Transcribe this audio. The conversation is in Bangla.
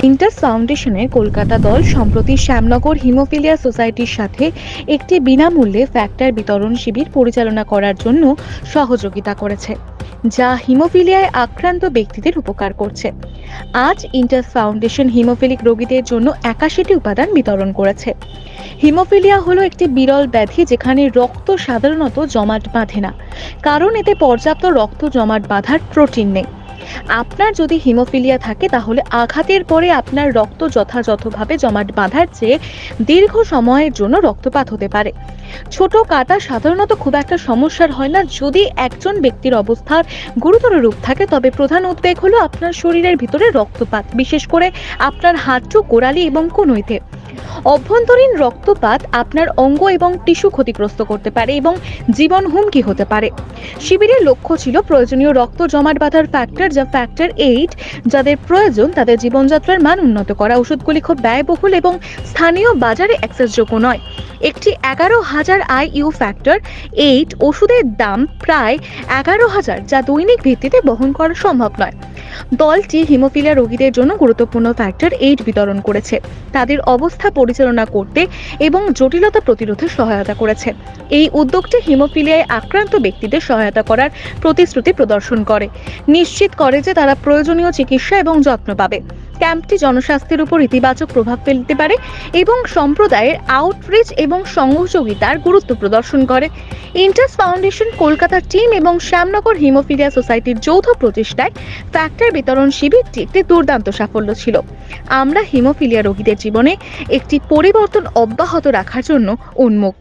ইন্টাস ফাউন্ডেশনের কলকাতা দল সম্প্রতি শ্যামনগর হিমোফিলিয়া সোসাইটির সাথে একটি বিনামূল্যে ফ্যাক্টর বিতরণ শিবির পরিচালনা করার জন্য সহযোগিতা করেছে, যা হিমোফিলিয়ায় আক্রান্ত ব্যক্তিদের উপকার করছে। আজ ইন্টার ফাউন্ডেশন হিমোফিলিক রোগীদের জন্য একাশিটি উপাদান বিতরণ করেছে। হিমোফিলিয়া হলো একটি বিরল ব্যাধি যেখানে রক্ত সাধারণত জমাট বাঁধে না, কারণ এতে পর্যাপ্ত রক্ত জমাট বাঁধার প্রোটিন নেই। আপনার যদি হিমোফিলিয়া থাকে, তাহলে আঘাতের পরে আপনার রক্ত যথাযথভাবে জমাট বাঁধার চেয়ে দীর্ঘ সময়ের জন্য রক্তপাত হতে পারে। ছোট কাটা সাধারণত খুব একটা সমস্যার হয় না। যদি একজন ব্যক্তির অবস্থার গুরুতর রূপ থাকে, তবে প্রধান উদ্বেগ হলো আপনার শরীরের ভিতরে রক্তপাত, বিশেষ করে আপনার হাঁটু গোড়ালি এবং কনুইতে। অভ্যন্তরীণ রক্তপাত আপনার অঙ্গ এবং টিস্যু ক্ষতিগ্রস্ত করতে পারে এবং জীবন হুমকি হতে পারে। শিবিরের লক্ষ্য ছিল প্রয়োজনীয় রক্ত জমাট বাঁধার ফ্যাক্টর যা ফ্যাক্টর এইট যাদের প্রয়োজন তাদের জীবনযাত্রার মান উন্নত করা। ওষুধগুলি খুব ব্যয়বহুল এবং স্থানীয় বাজারে অ্যাক্সেসযোগ্য নয়। একটি এগারো হাজার আই ইউ ফ্যাক্টর এইট ওষুধের দাম প্রায় এগারো হাজার, যা দৈনিক ভিত্তিতে বহন করা সম্ভব নয়। দলটি হিমোফিলিয়া রোগীদের জন্য গুরুত্বপূর্ণ ফ্যাক্টর এইড বিতরণ করেছে। তাদের অবস্থা পরিচালনা করতে এবং জটিলতা প্রতিরোধে সহায়তা করেছে। এই উদ্যোগটি হিমোফিলিয়ায় আক্রান্ত ব্যক্তিদের সহায়তা করার প্রতিশ্রুতি প্রদর্শন করে। নিশ্চিত করে যে তারা প্রয়োজনীয় চিকিৎসা এবং যত্ন পাবে। ক্যাম্পটি জনস্বাস্থ্যের উপর ইতিবাচক প্রভাব ফেলতে পারে এবং সম্প্রদায়ের আউটরিচ এবং সহযোগিতার গুরুত্ব প্রদর্শন করে। ইন্টাস ফাউন্ডেশন কলকাতার টিম এবং শ্যামনগর হিমোফিলিয়া সোসাইটির যৌথ প্রচেষ্টায় ফ্যাক্টর বিতরণ শিবিরটি একটি দুর্দান্ত সাফল্য ছিল। আমরা হিমোফিলিয়া রোগীদের জীবনে একটি পরিবর্তন অব্যাহত রাখার জন্য উন্মুখ